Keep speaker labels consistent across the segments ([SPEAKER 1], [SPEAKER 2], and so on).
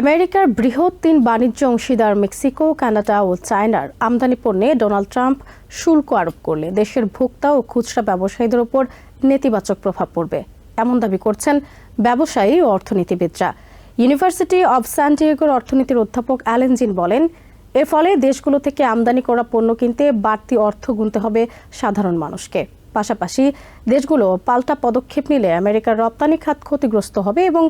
[SPEAKER 1] আমেরিকার বৃহৎ তিন বাণিজ্য অংশীদার মেক্সিকো, কানাডা ও চায়নার আমদানি পণ্যে ডোনাল্ড ট্রাম্প শুল্ক আরোপ করলে দেশের ভোক্তা ও খুচরা ব্যবসায়ীদের ওপর নেতিবাচক প্রভাব পড়বে। এমন দাবি করছেন ব্যবসায়ী ও অর্থনীতিবিদরা। ইউনিভার্সিটি অব স্যান্টিয়াগোর অর্থনীতির অধ্যাপক অ্যালেন জিন বলেন, এর ফলে দেশগুলো থেকে আমদানি করা পণ্য কিনতে বাড়তি অর্থ গুনতে হবে সাধারণ মানুষকে। পাশাপাশি দেশগুলো পাল্টা পদক্ষেপ নিলে আমেরিকার রপ্তানি খাত ক্ষতিগ্রস্ত হবে এবং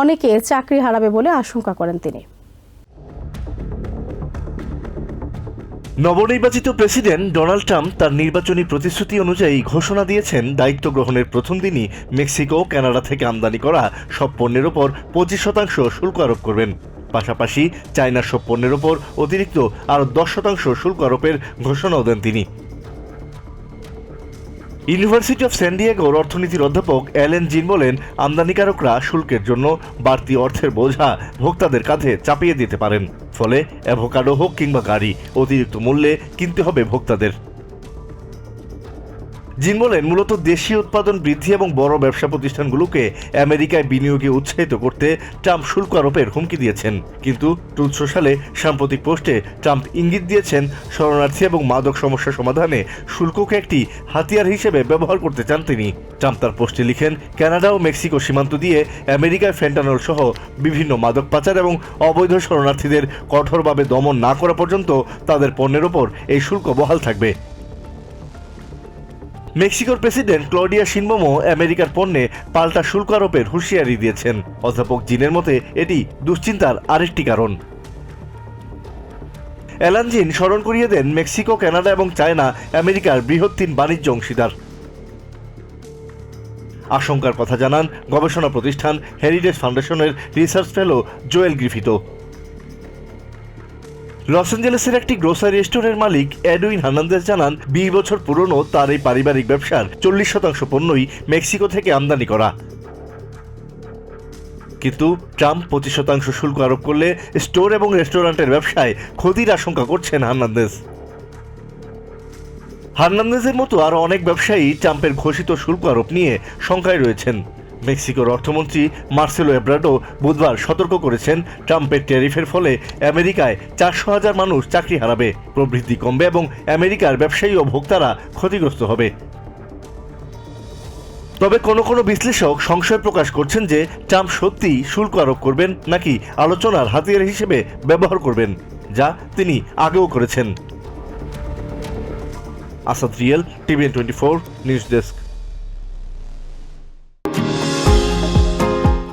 [SPEAKER 1] অনেকে চাকরি হারাবে বলে আশঙ্কা করেন তিনি।
[SPEAKER 2] নবনির্বাচিত প্রেসিডেন্ট ডোনাল্ড ট্রাম্প তার নির্বাচনী প্রতিশ্রুতি অনুযায়ী ঘোষণা দিয়েছেন দায়িত্ব গ্রহণের প্রথম দিনই মেক্সিকো, কানাডা থেকে আমদানি করা সব পণ্যের ওপর পঁচিশ শতাংশ শুল্ক আরোপ করবেন। পাশাপাশি চায়নার সব পণ্যের ওপর অতিরিক্ত আরও দশ শতাংশ শুল্ক আরোপের ঘোষণাও দেন তিনি। ইউনিভার্সিটি অফ স্যান্ডিয়াগোর অর্থনীতির অধ্যাপক অ্যালেন জিন বলেন, আমদানিকারকরা শুল্কের জন্য বাড়তি অর্থের বোঝা ভোক্তাদের কাঁধে চাপিয়ে দিতে পারেন। ফলে অ্যাভোকাডো হোক কিংবা গাড়ি, অতিরিক্ত মূল্যে কিনতে হবে ভোক্তাদের। জিন বলেন মূলত দেশীয় উৎপাদন বৃদ্ধি এবং বড় ব্যবসা প্রতিষ্ঠানগুলোকে আমেরিকায় বিনিয়োগে উৎসাহিত করতে ট্রাম্প শুল্ক আরোপের হুমকি দিয়েছেন। কিন্তু ট্রুথ সোশ্যালে সাম্প্রতিক পোস্টে ট্রাম্প ইঙ্গিত দিয়েছেন, শরণার্থী এবং মাদক সমস্যা সমাধানে শুল্ককে একটি হাতিয়ার হিসেবে ব্যবহার করতে চান তিনি। ট্রাম্প তার পোস্টে লিখেন, কানাডা ও মেক্সিকো সীমান্ত দিয়ে আমেরিকায় ফেন্টানল সহ বিভিন্ন মাদক পাচার এবং অবৈধ শরণার্থীদের কঠোরভাবে দমন না করা পর্যন্ত তাদের পণ্যের ওপর এই শুল্ক বহাল থাকবে। মেক্সিকোর প্রেসিডেন্ট ক্লডিয়া শিনমোমো আমেরিকার পণ্যে পাল্টা শুল্ক আরোপের হুঁশিয়ারি দিয়েছেন। অধ্যাপক জিনের মতে এটি দুশ্চিন্তার আরেকটি কারণ। অ্যালানজিন স্মরণ করিয়ে দেন মেক্সিকো, কানাডা এবং চায়না আমেরিকার বৃহৎ তিন বাণিজ্য অংশীদার। আশঙ্কার কথা জানান গবেষণা প্রতিষ্ঠান হেরিটেজ ফাউন্ডেশনের research fellow Joel Griffith. Los অ্যাঞ্জেলেসের একটি গ্রোসারি স্টোরের মালিক এডউইন হার্নান্দেজ জানান, বিশ বছর পুরনো তার এই পারিবারিক ব্যবসার চল্লিশ শতাংশ পণ্যই মেক্সিকো থেকে আমদানি করা। কিন্তু ট্রাম্প পঁচিশ শতাংশ শুল্ক আরোপ করলে স্টোর এবং রেস্টুরেন্টের ব্যবসায় ক্ষতির আশঙ্কা করছেন হার্নান্দেজ। হার্নান্দেজের মতো আরও অনেক ব্যবসায়ী ট্রাম্পের ঘোষিত শুল্ক আরোপ নিয়ে শঙ্কায় রয়েছেন। মেক্সিকোর অর্থমন্ত্রী মার্সেলো এব্রাডো বুধবার সতর্ক করেছেন, ট্রাম্পের ট্যারিফের ফলে আমেরিকায় চারশো হাজার মানুষ চাকরি হারাবে, প্রবৃদ্ধি কমবে এবং আমেরিকার ব্যবসায়ী ও ভোক্তারা ক্ষতিগ্রস্ত হবে। তবে কোনো কোনো বিশ্লেষক সংশয় প্রকাশ করছেন যে ট্রাম্প সত্যিই শুল্ক আরোপ করবেন নাকি আলোচনার হাতিয়ার হিসেবে ব্যবহার করবেন, যা তিনি আগেও করেছেন। Asad real, TVN twenty four, news desk.